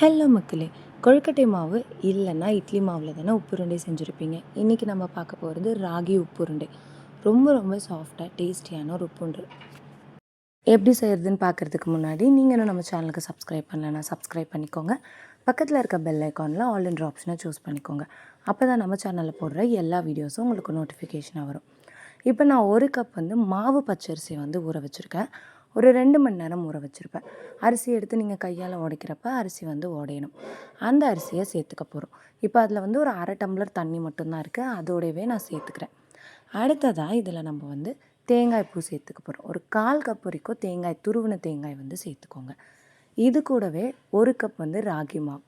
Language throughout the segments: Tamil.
ஹலோ மக்களே கொழுக்கட்டை மாவு இல்லைன்னா இட்லி மாவில் தானே உப்புருண்டை செஞ்சுருப்பீங்க. இன்றைக்கி நம்ம பார்க்க போகிறது ராகி உப்புருண்டை. ரொம்ப ரொம்ப சாஃப்டாக டேஸ்டியான ஒரு உப்புண்டு எப்படி செய்கிறதுன்னு பார்க்குறதுக்கு முன்னாடி நீங்களும் நம்ம சேனலுக்கு சப்ஸ்கிரைப் பண்ணலன்னா சப்ஸ்கிரைப் பண்ணிக்கோங்க. பக்கத்தில் இருக்க பெல் ஐக்கானில் ஆல் என்ற ஆப்ஷனை சூஸ் பண்ணிக்கோங்க. அப்போ தான் நம்ம சேனலில் போடுற எல்லா வீடியோஸும் உங்களுக்கு நோட்டிஃபிகேஷனாக வரும். இப்போ நான் ஒரு கப் வந்து மாவு பச்சரிசி வந்து ஊற வச்சுருக்கேன். ஒரு ரெண்டு மணி நேரம் ஊற வச்சுருப்பேன். அரிசி எடுத்து நீங்கள் கையால் உடைக்கிறப்ப அரிசி வந்து உடையணும். அந்த அரிசியை சேர்த்துக்க போகிறோம் இப்போ அதில் வந்து ஒரு அரை டம்ளர் தண்ணி மட்டும்தான் இருக்குது அதோடவே நான் சேர்த்துக்கிறேன். அடுத்ததாக இதில் நம்ம வந்து தேங்காய் பூ சேர்த்துக்க போகிறோம் ஒரு கால் கப் வரைக்கும் தேங்காய் துருவின தேங்காய் வந்து சேர்த்துக்கோங்க. இது கூடவே ஒரு கப் வந்து ராகி மாவு.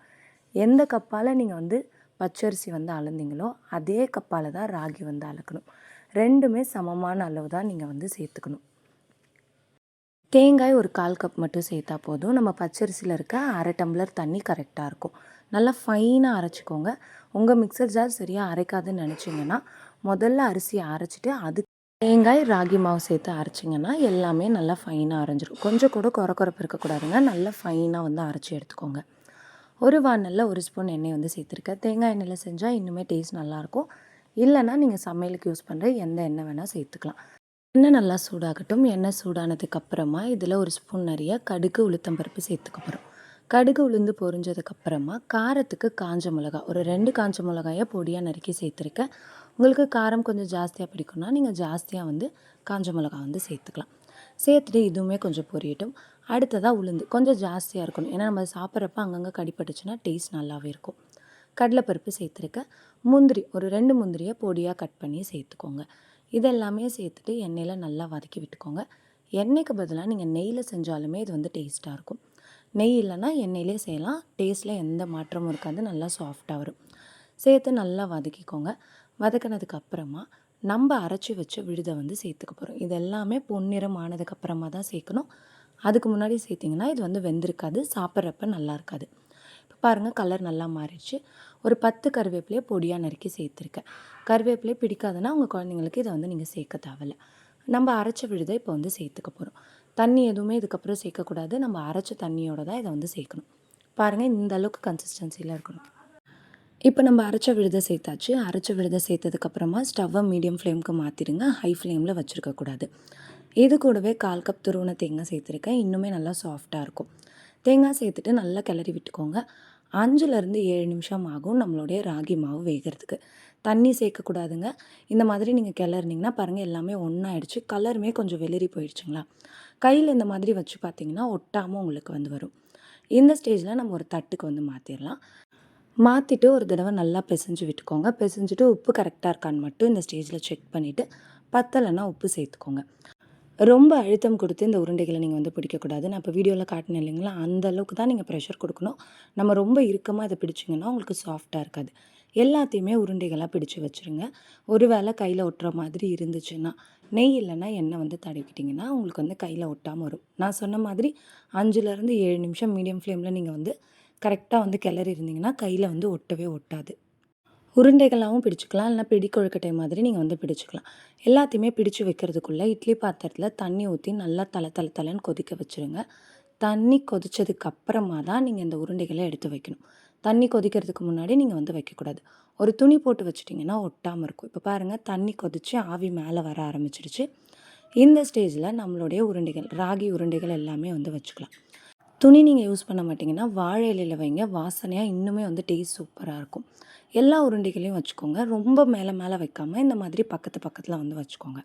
எந்த கப்பால் நீங்கள் வந்து பச்சரிசி வந்து அளந்தீங்களோ அதே கப்பால் தான் ராகி வந்து அளக்கணும். ரெண்டுமே சமமான அளவு தான் நீங்கள் வந்து சேர்த்துக்கணும். தேங்காய் ஒரு கால் கப் மட்டும் சேர்த்தா போதும். நம்ம பச்சரிசியில் இருக்க அரை டம்ளர் தண்ணி கரெக்டாக இருக்கும். நல்லா ஃபைனாக அரைச்சிக்கோங்க. உங்கள் மிக்சர் ஜார் சரியாக அரைக்காதுன்னு நினச்சிங்கன்னா முதல்ல அரிசியை அரைச்சிட்டு அது தேங்காய் ராகி மாவு சேர்த்து அரைச்சிங்கன்னா எல்லாமே நல்லா ஃபைனாக அரைஞ்சிரும். கொஞ்சம் கூட குறக்குறப்பு இருக்கக்கூடாதுங்க. நல்லா ஃபைனாக வந்து அரைச்சி எடுத்துக்கோங்க. ஒரு வானலில் ஒரு ஸ்பூன் எண்ணெய் வந்து சேர்த்துருக்கேன். தேங்காய் எண்ணெயில் செஞ்சால் இன்னுமே டேஸ்ட் நல்லாயிருக்கும் இல்லைன்னா நீங்கள் சமையலுக்கு யூஸ் பண்ணுற எந்த எண்ணெய் வேணால் சேர்த்துக்கலாம். எண்ணெய் நல்லா சூடாகட்டும். எண்ணெய் சூடானதுக்கு அப்புறமா இதில் ஒரு ஸ்பூன் நிறைய கடுகு உளுத்தம்பருப்பு சேர்த்துக்க போகிறோம் கடுகு உளுந்து பொரிஞ்சதுக்கப்புறமா காரத்துக்கு காஞ்ச மிளகா ஒரு ரெண்டு காஞ்ச மிளகாயை பொடியாக நறுக்கி சேர்த்துருக்கேன். உங்களுக்கு காரம் கொஞ்சம் ஜாஸ்தியாக பிடிக்கும்னா நீங்கள் ஜாஸ்தியாக வந்து காஞ்ச மிளகா வந்து சேர்த்துக்கலாம். சேர்த்துட்டு இதுவுமே கொஞ்சம் பொரியட்டும். அடுத்ததாக உளுந்து கொஞ்சம் ஜாஸ்தியாக இருக்கணும். ஏன்னா நம்ம சாப்பிட்றப்ப அங்கங்கே கடிப்பட்டுச்சுன்னா டேஸ்ட் நல்லாவே இருக்கும். கடலைப்பருப்பு சேர்த்துருக்கேன். முந்திரி ஒரு ரெண்டு முந்திரியை பொடியாக கட் பண்ணி சேர்த்துக்கோங்க. இதெல்லாமே சேர்த்துட்டு எண்ணெயில் நல்லா வதக்கி விட்டுக்கோங்க. எண்ணெய்க்கு பதிலாக நீங்கள் நெய்யில் செஞ்சாலுமே இது வந்து டேஸ்ட்டாக இருக்கும். நெய் இல்லைன்னா எண்ணெயிலே செய்யலாம். டேஸ்ட்டில் எந்த மாற்றமும் இருக்காது. நல்லா சாஃப்டாக வரும். சேர்த்து நல்லா வதக்கிக்கோங்க. வதக்கினதுக்கு அப்புறமா நம்ம அரைச்சி வச்ச விழுதை வந்து சேர்த்துக்க போகிறோம் இது எல்லாமே பொன்னிறம் ஆனதுக்கப்புறமா தான் சேர்க்கணும். அதுக்கு முன்னாடி சேர்த்திங்கன்னா இது வந்து வெந்திருக்காது. சாப்பிட்றப்ப நல்லா இருக்காது. இப்போ பாருங்கள் கலர் நல்லா மாறிடுச்சு. ஒரு பத்து கருவேப்பிலையை பொடியாக நறுக்கி சேர்த்துருக்கேன். கருவேப்பிலையை பிடிக்காதுன்னா உங்கள் குழந்தைங்களுக்கு இதை வந்து நீங்கள் சேர்க்க தேவையில்ல. நம்ம அரைச்ச விழுதை இப்போ வந்து சேர்த்துக்க போகிறோம் தண்ணி எதுவுமே இதுக்கப்புறம் சேர்க்கக்கூடாது. நம்ம அரைச்ச தண்ணியோட தான் இதை வந்து சேர்க்கணும். பாருங்கள் இந்த அளவுக்கு கன்சிஸ்டன்சியில் இருக்கணும். இப்போ நம்ம அரைச்ச விழுதை சேர்த்தாச்சு. அரைச்ச விழுதை சேர்த்ததுக்கப்புறமா ஸ்டவ்வை மீடியம் ஃப்ளேமுக்கு மாற்றிடுங்க ஹை ஃப்ளேமில் வச்சுருக்கக்கூடாது இது கூடவே கால் கப் துருவன தேங்காய் சேர்த்துருக்கேன். இன்னுமே நல்லா சாஃப்டாக இருக்கும். தேங்காய் சேர்த்துட்டு நல்லா கிளறி விட்டுக்கோங்க. அஞ்சுலேருந்து ஏழு நிமிஷம் ஆகும் நம்மளுடைய ராகி மாவு வேகிறதுக்கு. தண்ணி சேர்க்கக்கூடாதுங்க. இந்த மாதிரி நீங்கள் கிளறினீங்கன்னா பாருங்கள் எல்லாமே ஒன்றாயிடுச்சு கலருமே கொஞ்சம் வெளிரி போயிடுச்சுங்களா? கையில் இந்த மாதிரி வச்சு பார்த்தீங்கன்னா ஒட்டாமல் உங்களுக்கு வந்து வரும். இந்த ஸ்டேஜில் நம்ம ஒரு தட்டுக்கு வந்து மாற்றிடலாம் மாற்றிட்டு ஒரு தடவை நல்லா பிசைஞ்சு விட்டுக்கோங்க. பிசைஞ்சிட்டு உப்பு கரெக்டாக இருக்கான்னு மட்டும் இந்த ஸ்டேஜில் செக் பண்ணிவிட்டு பத்தலைன்னா உப்பு சேர்த்துக்கோங்க. ரொம்ப அழுத்தம் கொடுத்து இந்த உருண்டைகளை நீங்கள் வந்து பிடிக்கக்கூடாது. நான் இப்போ வீடியோவில் காட்டினேன் இல்லைங்களா? அந்த அளவுக்கு தான் நீங்கள் ப்ரெஷர் கொடுக்கணும். நம்ம ரொம்ப இறுக்கமாக இதை பிடிச்சிங்கன்னா உங்களுக்கு சாஃப்டாக இருக்காது. எல்லாத்தையுமே உருண்டைகளாக பிடிச்சு வச்சுருங்க. ஒரு வேளை கையில் ஒட்டுற மாதிரி இருந்துச்சுன்னா நெய் இல்லைன்னா எண்ணெய் வந்து தடவிக்கிட்டிங்கன்னா உங்களுக்கு வந்து கையில் ஒட்டாமல் வரும். நான் சொன்ன மாதிரி அஞ்சுலேருந்து ஏழு நிமிஷம் மீடியம் ஃப்ளேமில் நீங்கள் வந்து கரெக்டாக வந்து கிளறி இருந்தீங்கன்னா கையில் வந்து ஒட்டவே ஒட்டாது. உருண்டைகளாகவும் பிடிச்சிக்கலாம். இல்லைனா பிடி கொழுக்கட்டை மாதிரி நீங்கள் வந்து பிடிச்சிக்கலாம். எல்லாத்தையுமே பிடிச்சு வைக்கிறதுக்குள்ளே இட்லி பாத்திரத்தில் தண்ணி ஊற்றி நல்லா தலை தலை தலைன்னு கொதிக்க வச்சுருங்க. தண்ணி கொதித்ததுக்கு அப்புறமா தான் நீங்கள் இந்த உருண்டைகளை எடுத்து வைக்கணும். தண்ணி கொதிக்கிறதுக்கு முன்னாடி நீங்கள் வந்து வைக்கக்கூடாது. ஒரு துணி போட்டு வச்சிட்டிங்கன்னா ஒட்டாமல் இருக்கும். இப்போ பாருங்கள் தண்ணி கொதித்து ஆவி மேலே வர ஆரம்பிச்சிருச்சு. இந்த ஸ்டேஜில் நம்மளுடைய உருண்டைகள் ராகி உருண்டைகள் எல்லாமே வந்து வச்சுக்கலாம். துணி நீங்கள் யூஸ் பண்ண மாட்டிங்கன்னா வாழை இலையில் வைங்க. வாசனையாக இன்னுமே வந்து டேஸ்ட் சூப்பராக இருக்கும். எல்லா உருண்டைகளையும் வச்சுக்கோங்க. ரொம்ப மேலே மேலே வைக்காமல் இந்த மாதிரி பக்கத்து பக்கத்தில் வந்து வச்சுக்கோங்க.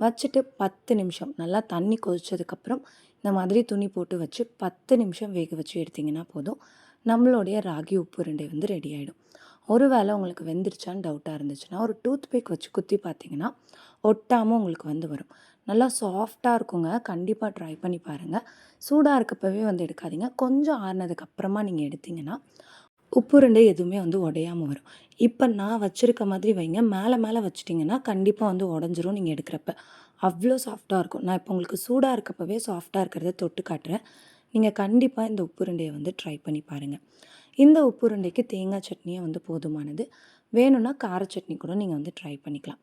வச்சுட்டு பத்து நிமிஷம் நல்லா தண்ணி கொதிச்சதுக்கப்புறம் இந்த மாதிரி துணி போட்டு வச்சு பத்து நிமிஷம் வேக வச்சு எடுத்திங்கன்னா போதும். நம்மளுடைய ராகி உப்பு உருண்டை வந்து ரெடி ஆகிடும் ஒரு வேளை உங்களுக்கு வெந்துருச்சான்னு டவுட்டாக இருந்துச்சுன்னா ஒரு டூத் பேக் வச்சு குத்தி பார்த்தீங்கன்னா ஒட்டாமல் உங்களுக்கு வந்து வரும். நல்லா சாஃப்டாக இருக்குங்க. கண்டிப்பாக ட்ரை பண்ணி பாருங்கள் சூடாக இருக்கப்பவே வந்து எடுக்காதீங்க. கொஞ்சம் ஆறுனதுக்கு அப்புறமா நீங்கள் எடுத்திங்கன்னா உப்புருண்டை எதுவுமே வந்து உடையாமல் வரும். இப்போ நான் வச்சுருக்க மாதிரி வைங்க. மேலே மேலே வச்சிட்டிங்கன்னா கண்டிப்பாக வந்து உடஞ்சிரும் நீங்கள் எடுக்கிறப்ப. அவ்வளோ சாஃப்டாக இருக்கும். நான் இப்போ உங்களுக்கு சூடாக இருக்கப்பவே சாஃப்டாக இருக்கிறத தொட்டு காட்டுறேன். நீங்கள் கண்டிப்பாக இந்த உப்புருண்டையை வந்து ட்ரை பண்ணி பாருங்கள் இந்த உப்புருண்டைக்கு தேங்காய் சட்னியே வந்து போதுமானது. வேணும்னா கார சட்னி கூட நீங்கள் வந்து ட்ரை பண்ணிக்கலாம்.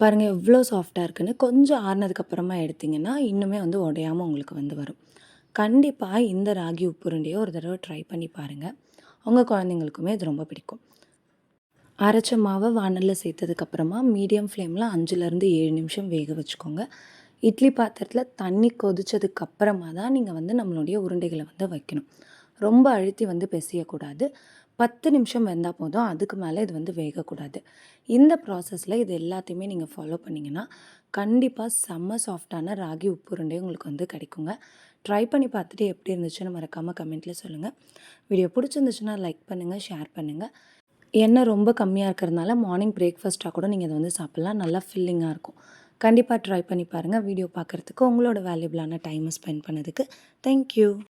பாருங்கள் எவ்வளோ சாஃப்டாக இருக்குன்னு. கொஞ்சம் ஆறுனதுக்கப்புறமா எடுத்திங்கன்னா இன்னுமே வந்து உடையாமல் உங்களுக்கு வந்து வரும். கண்டிப்பாக இந்த ராகி உப்புருண்டையை ஒரு தடவை ட்ரை பண்ணி பாருங்கள் உங்கள் குழந்தைங்களுக்குமே இது ரொம்ப பிடிக்கும். அரைச்ச மாவை வானலில் சேர்த்ததுக்கப்புறமா மீடியம் ஃப்ளேமில் அஞ்சுலேருந்து ஏழு நிமிஷம் வேக வச்சுக்கோங்க. இட்லி பாத்திரத்தில் தண்ணி கொதிச்சதுக்கப்புறமா தான் நீங்கள் வந்து நம்மளுடைய உருண்டைகளை வந்து வைக்கணும். ரொம்ப அழுத்தி வந்து பிசையக்கூடாது. பத்து நிமிஷம் வெந்தால் போதும். அதுக்கு மேலே இது வந்து வேகக்கூடாது. இந்த ப்ராசஸில் இது எல்லாத்தையுமே நீங்கள் ஃபாலோ பண்ணிங்கன்னா கண்டிப்பாக செம்ம சாஃப்டான ராகி உப்பு உருண்டை உங்களுக்கு வந்து கிடைக்குங்க. ட்ரை பண்ணி பார்த்துட்டு எப்படி இருந்துச்சுன்னு மறக்காமல் கமெண்ட்டில் சொல்லுங்கள் வீடியோ பிடிச்சிருந்துச்சுன்னா லைக் பண்ணுங்கள் ஷேர் பண்ணுங்கள் எண்ணெய் ரொம்ப கம்மியாக இருக்கிறதுனால மார்னிங் பிரேக்ஃபாஸ்ட்டாக கூட நீங்கள் இதை வந்து சாப்பிட்லாம். நல்லா ஃபில்லிங்காக இருக்கும். கண்டிப்பாக ட்ரை பண்ணி பாருங்கள் வீடியோ பார்க்குறதுக்கு உங்களோட வேல்யூபிளான டைமை ஸ்பெண்ட் பண்ணதுக்கு. தேங்க்யூ